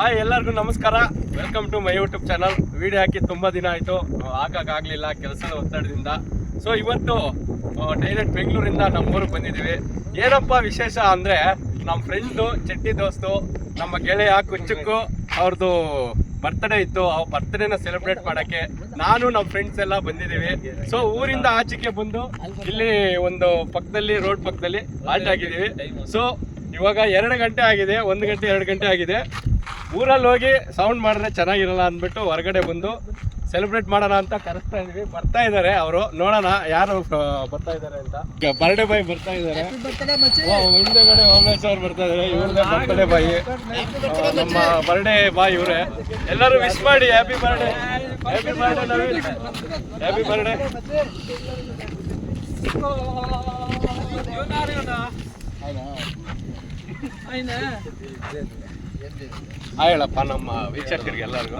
Hi, ಎಲ್ಲರಿಗೂ ನಮಸ್ಕಾರ. Welcome to my YouTube channel video ಹಾಕಿ ತುಂಬ ದಿನ ಆಯಿತು. ಹಾಕಕ್ಕಾಗಲಿಲ್ಲ ಕೆಲಸದ ಒತ್ತಡದಿಂದ. ಸೊ ಇವತ್ತು ಡೈರೆಕ್ಟ್ ಬೆಂಗಳೂರಿಂದ ನಮ್ಮೂರಿಗೆ ಬಂದಿದ್ದೀವಿ. ಏನಪ್ಪ ವಿಶೇಷ ಅಂದರೆ ನಮ್ಮ ಫ್ರೆಂಡ್ದು ಚಟ್ಟಿ ದೋಸ್ತು, ನಮ್ಮ ಗೆಳೆಯ ಕುಚ್ಚುಕ್ಕು ಅವ್ರದ್ದು ಬರ್ತ್ಡೇ ಇತ್ತು. ಆ ಬರ್ತ್ಡೇನ ಸೆಲೆಬ್ರೇಟ್ ಮಾಡೋಕ್ಕೆ ನಾನು ನಮ್ಮ ಫ್ರೆಂಡ್ಸ್ ಎಲ್ಲ ಬಂದಿದ್ದೀವಿ. ಸೊ ಊರಿಂದ ಆಚೆಗೆ ಬಂದು, ಇಲ್ಲಿ ಒಂದು ಪಕ್ಕದಲ್ಲಿ ರೋಡ್ ಪಕ್ಕದಲ್ಲಿ ಆಲ್ಟ್ ಆಗಿದ್ದೀವಿ. ಸೊ ಇವಾಗ ಎರಡು ಗಂಟೆ ಆಗಿದೆ. ಒಂದು ಗಂಟೆ, ಎರಡು ಗಂಟೆ ಆಗಿದೆ. ಊರಲ್ಲಿ ಹೋಗಿ ಸೌಂಡ್ ಮಾಡಿದ್ರೆ ಚೆನ್ನಾಗಿರಲ್ಲ ಅಂದ್ಬಿಟ್ಟು ಹೊರಗಡೆ ಬಂದು ಸೆಲೆಬ್ರೇಟ್ ಮಾಡೋಣ ಅಂತ ಕರೆಸ್ತಾ ಇದ್ವಿ. ಬರ್ತಾ ಇದ್ದಾರೆ ಅವರು. ನೋಡೋಣ ಯಾರು ಬರ್ತಾ ಇದ್ದಾರೆ ಅಂತ. ಬರ್ಡೇ ಬಾಯ್ ಬರ್ತಾ ಇದ್ದಾರೆ ಹಿಂದೆಗಡೆ ಓಮೇಶ್ ಅವ್ರು ಬರ್ತಾ ಇದ್ದಾರೆ ಇವ್ರದೇ ಬರ್ಡೇ ಬಾಯಿ ನಮ್ಮ ಬರ್ಡೇ ಬಾಯ್ ಇವರೇ. ಎಲ್ಲರೂ ವಿಶ್ ಮಾಡಿ happy birthday happy birthday Naveen. Happy birthday ಹೇಳಪ್ಪ ನಮ್ಮ ವೀಕ್ಷಕರಿಗೆ ಎಲ್ಲರಿಗೂ.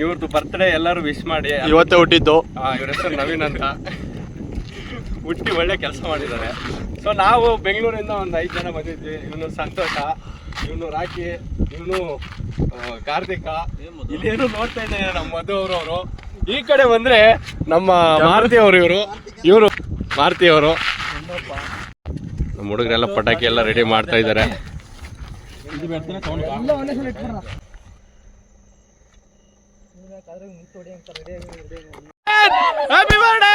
ಇವ್ರದ್ದು ಬರ್ತ್ಡೇ ಎಲ್ಲರೂ ವಿಶ್ ಮಾಡಿ ಇವತ್ತೇ ಹುಟ್ಟಿದ್ದು. ಇವ್ರ ಹೆಸರು ನವೀನ್ ಅಂತ. ಹುಟ್ಟಿ ಒಳ್ಳೆ ಕೆಲಸ ಮಾಡಿದ್ದಾರೆ. ಸೊ ನಾವು ಬೆಂಗಳೂರಿಂದ ಒಂದು ಐದು ಜನ ಬಂದಿದ್ವಿ. ಇವನು ಸಂತೋಷ ಇವನು ರಾಕಿ ಇವನು ಕಾರ್ತಿಕ. ಇಲ್ಲೇನು ನೋಡ್ತಾ ಇದ್ದಾರೆ ನಮ್ಮ ಮಧು ಅವರು ಅವರು ಈ ಕಡೆ ಬಂದ್ರೆ ನಮ್ಮ ಮಾರುತಿ ಅವರು ಇವರು. ಇವರು ಮಾರುತಿ ಅವರು. ನಮ್ಮ ಹುಡುಗರೆಲ್ಲ ಪಟಾಕಿ ಎಲ್ಲ ರೆಡಿ ಮಾಡ್ತಾ ಇದ್ದಾರೆ. happy birthday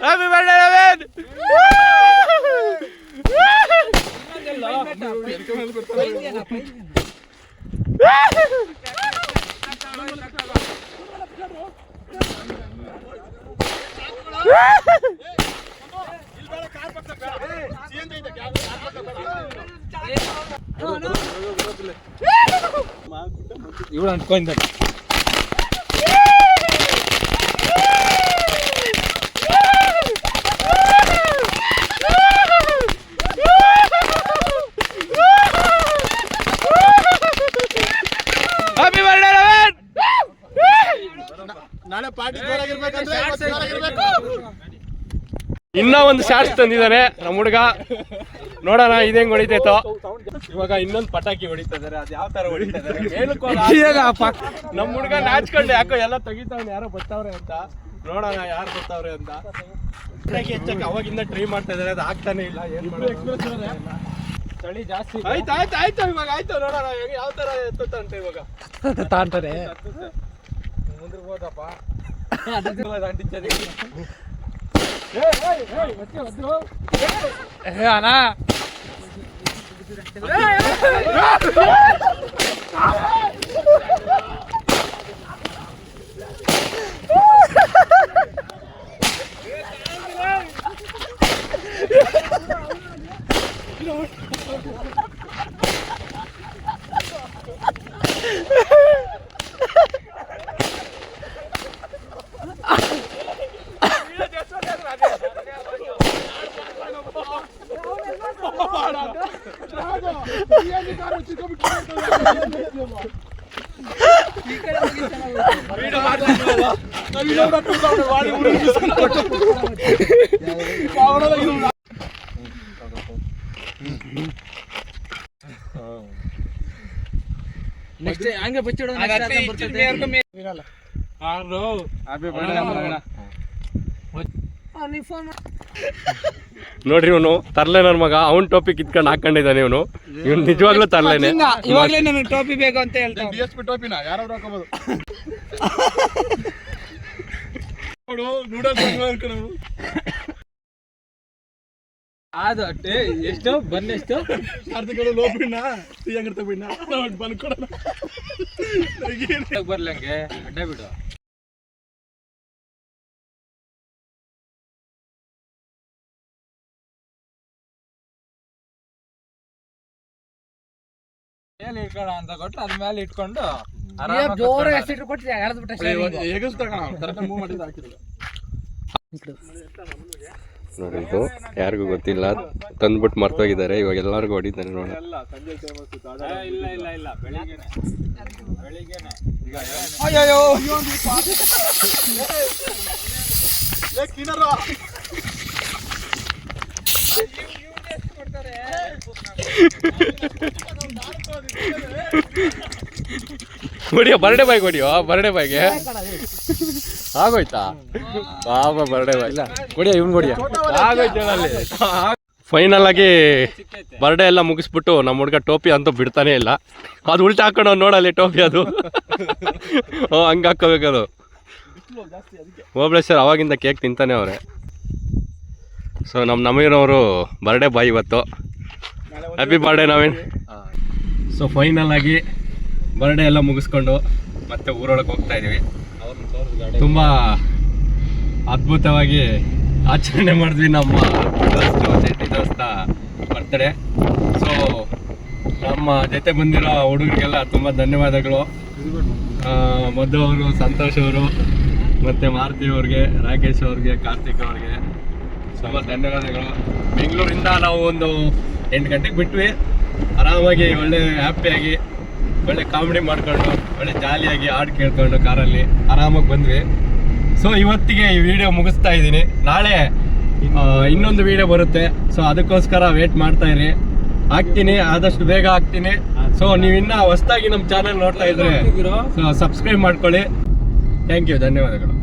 happy birthday Naveen ಇವಳು ಅನ್ಕೊಂಡ ನಾಳೆ ಪಾರ್ಟಿ ಜೋರಾಗಿರ್ಬೇಕಂದ್ರೆ ಇವತ್ತು ಜೋರಾಗಿರ್ಬೇಕು ಇನ್ನ ಒಂದು ಶಾರ್ಟ್ಸ್ ತಂದಿದ್ದಾರೆ. ನಮ್ಮ ಹುಡುಗ. ನೋಡೋಣ ಇದೇಂಗ್ ಹೊಡಿತೈತೋ. ಇವಾಗ ಇನ್ನೊಂದು ಪಟಾಕಿ ಹೊಡಿತಾ ಇದಾರೆ. ಅದು ಯಾವ ತರ ಹೊಡಿತಾ ನಮ್ಮ ಹುಡುಗ ನಾಚ್ಕೊಂಡು. ಯಾಕೋ ಎಲ್ಲ ತೆಗಿತಾವ್ನೆ ಯಾರೋ ಬರ್ತಾವ್ರೆ ಅಂತ. ನೋಡೋಣ ಯಾರು ಬರ್ತಾವ್ರೆ ಅಂತ. ಪಟಾಕಿ ಹೆಚ್ಚಕ್ಕೆ ಅವಾಗಿಂದ ಟ್ರೈ ಮಾಡ್ತಾ ಇದಾರೆ. ಅದು ಆಗ್ತಾನೆ ಇಲ್ಲ ಏನ್? ಚಳಿ ಜಾಸ್ತಿ ಆಯ್ತು ಆಯ್ತು ಆಯ್ತು ಇವಾಗ ಆಯ್ತು. ನೋಡೋಣ ಯಾವ ತರ ಎತ್ತುತ್ತಂತೆ ಇವಾಗ. ತಾಂತಾರೆ ಮುಂದೆ ಹೋದಪ್ಪ అన్నా ನೆಕ್ಸ್ಟ್ ಹಂಗೆ ಬಚ್ಚಿಡೋ ನೋಡ್ರಿ ಇವನು ತರ್ಲೆ ನನ್ನ ಮಗ ಅವನ್ ಟಾಪಿಕ್ ಇಟ್ಕೊಂಡು ಹಾಕೊಂಡಿದ್ದಾನೆ ಇವನು. ಇವನು ನಿಜವಾಗ್ಲೂ ತರ್ಲೇನೆ. ಇವಾಗಲೇ ನನಗೆ ಟೋಪಿ ಬೇಕು ಅಂತ ಹೇಳ್ತಾರೆ ಡಿ ಎಸ್ ಪಿ ಟೋಪಿನ? ಯಾರು ಹಾಕೋಬಹುದು ನೋಡು ನೂಡಲ್ಸ್ ಅದು ಅಟ್ಟೆ ಎಷ್ಟು? ಬನ್ನಿ ಎಷ್ಟು? ಆರ್ಥಿಕಗಳು ಲೋಪಿನ ಸಿಂಗಿರ್ತ ಬಿಣ್ಣ ಬಂದ್ಕೊಡೋಣ. ಬರ್ಲಂಗೆ ಅಡ್ಡ ಬಿಡು. ಮೇಲೆ ಇಟ್ಕೊಳ್ಳ ಅಂತ ಕೊಟ್ಟು ಅದ್ರ ಮೇಲೆ ಇಟ್ಕೊಂಡು ಜೋರ ಎಳೆದ್ಬಿಟ್ಟೆ ನೋಡಿ ಇದು ಯಾರಿಗೂ ಗೊತ್ತಿಲ್ಲ. ತಂದ್ಬಿಟ್ಟು ಮರ್ತೋಗಿದ್ದಾರೆ. ಇವಾಗ ಎಲ್ಲರಿಗೂ ಹೊಡಿತಾನೆ ನೋಡಿ. ಇಲ್ಲ ಇಲ್ಲ ಇಲ್ಲ. ಬೆಳಿಗ್ಗೆನೆ. ಬೆಳಿಗ್ಗೆನೆ. ಈಗ ಅಯ್ಯೋ ಕ್ಲೀನರು ಹೊಡಿಯೋ ಬರ್ಡೆ ಬಾಯ್ ಹೊಡಿಯೋ? ಬರ್ಡೆ ಬಾಯ್ಗೆ? ಆಗೋಯ್ತಾ? ಬಾಬಾ ಬರ್ಡೆ ಬಾಯ್. ಇಲ್ಲ ಹೊಡಿಯ ಇವ್ನು ಹೊಡಿಯ. ಆಗೋಯ್ತು ಅಲ್ಲಿ. ಫೈನಲ್ ಆಗಿ ಬರ್ಡೆ ಎಲ್ಲ ಮುಗಿಸ್ಬಿಟ್ಟು ನಮ್ಮ ಹುಡುಗ ಟೋಪಿ ಅಂತೂ ಬಿಡ್ತಾನೆ ಇಲ್ಲ. ಅದು ಉಲ್ಟಾ ಹಾಕೊಂಡು ಅವ್ನು ನೋಡಲ್ಲಿ ಟೋಪಿ ಅದು. ಓ ಹಂಗೆ ಹಾಕೋಬೇಕದು ಓಬಳೇಶ್ವರ್ ಅವಾಗಿಂದ ಕೇಕ್ ತಿಂತಾನೆ ಅವರೇ. ಸೊ ನಮ್ಮ ನಮೀನವರು ಬರ್ಡೇ ಬಾಯ್ ಇವತ್ತು. Happy birthday Naveen. So final ಆಗಿ ಬರ್ಡೇ ಎಲ್ಲ ಮುಗಿಸ್ಕೊಂಡು ಮತ್ತೆ ಊರೊಳಗೆ ಹೋಗ್ತಾ ಇದೀವಿ ತುಂಬ ಅದ್ಭುತವಾಗಿ ಆಚರಣೆ ಮಾಡಿದ್ವಿ ನಮ್ಮ ಚೈತಿ ದೋಸ್ತ ಬರ್ತಡೆ ಸೊ ನಮ್ಮ ಜೊತೆ ಬಂದಿರೋ ಹುಡುಗರಿಗೆಲ್ಲ ತುಂಬ ಧನ್ಯವಾದಗಳು. ಮಧು ಅವರು, ಸಂತೋಷ್ ಅವರು, ಮತ್ತು ಮಾರುತಿ ಅವ್ರಿಗೆ, ರಾಕೇಶ್ ಅವ್ರಿಗೆ, ಕಾರ್ತಿಕ್ ಅವ್ರಿಗೆ ತುಂಬ ಧನ್ಯವಾದಗಳು. ಬೆಂಗಳೂರಿಂದ ನಾವು ಒಂದು ಎಂಟು ಗಂಟೆಗೆ ಬಿಟ್ವಿ. ಆರಾಮಾಗಿ ಒಳ್ಳೆ ಹ್ಯಾಪಿಯಾಗಿ ಒಳ್ಳೆ ಕಾಮಿಡಿ ಮಾಡ್ಕೊಂಡು ಒಳ್ಳೆ ಜಾಲಿಯಾಗಿ ಹಾಡು ಕೇಳ್ಕೊಂಡು ಕಾರಲ್ಲಿ ಆರಾಮಾಗಿ ಬಂದ್ವಿ. ಸೊ ಇವತ್ತಿಗೆ ಈ ವಿಡಿಯೋ ಮುಗಿಸ್ತಾ ಇದ್ದೀನಿ. ನಾಳೆ ಇನ್ನೊಂದು ವಿಡಿಯೋ ಬರುತ್ತೆ. ಸೊ ಅದಕ್ಕೋಸ್ಕರ ವೇಟ್ ಮಾಡ್ತಾ ಇರಿ. ಹಾಕ್ತೀನಿ ಆದಷ್ಟು ಬೇಗ ಹಾಕ್ತೀನಿ. ಸೊ ನೀವಿನ್ನ ಹೊಸದಾಗಿ ನಮ್ಮ ಚಾನಲ್ ನೋಡ್ತಾ ಇದ್ರೆ ಸಬ್ಸ್ಕ್ರೈಬ್ ಮಾಡ್ಕೊಳ್ಳಿ. ಥ್ಯಾಂಕ್ ಯು ಧನ್ಯವಾದಗಳು.